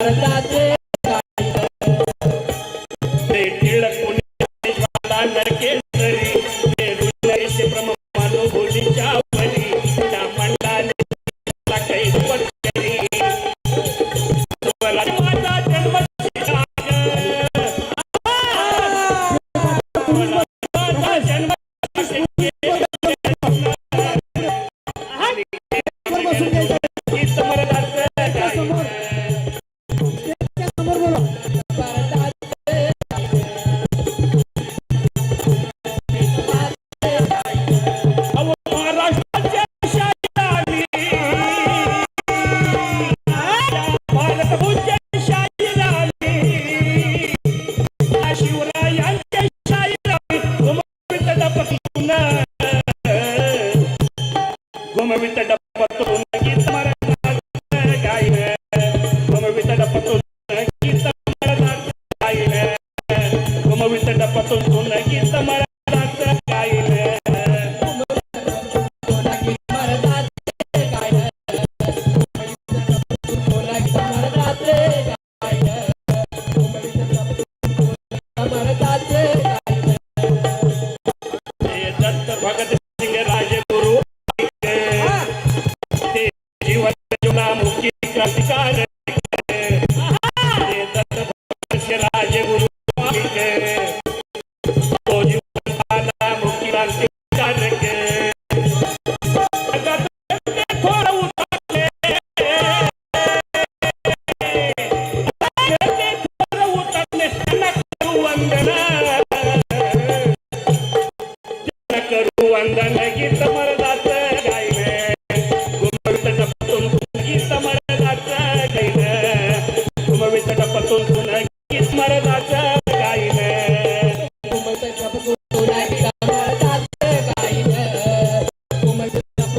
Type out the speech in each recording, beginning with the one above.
Gracias. con la guita mara.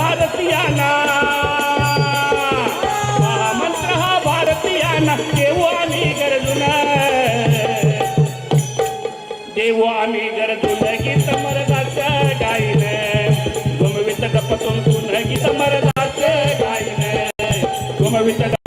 भारतीयाना. महामंत्र हा भारतीयाना. देऊ आम्ही गरजून देऊ आम्ही गरजून गीत मरदाच गायन गुमवित गप तुमतून गीत मरदाच गायन गुमवित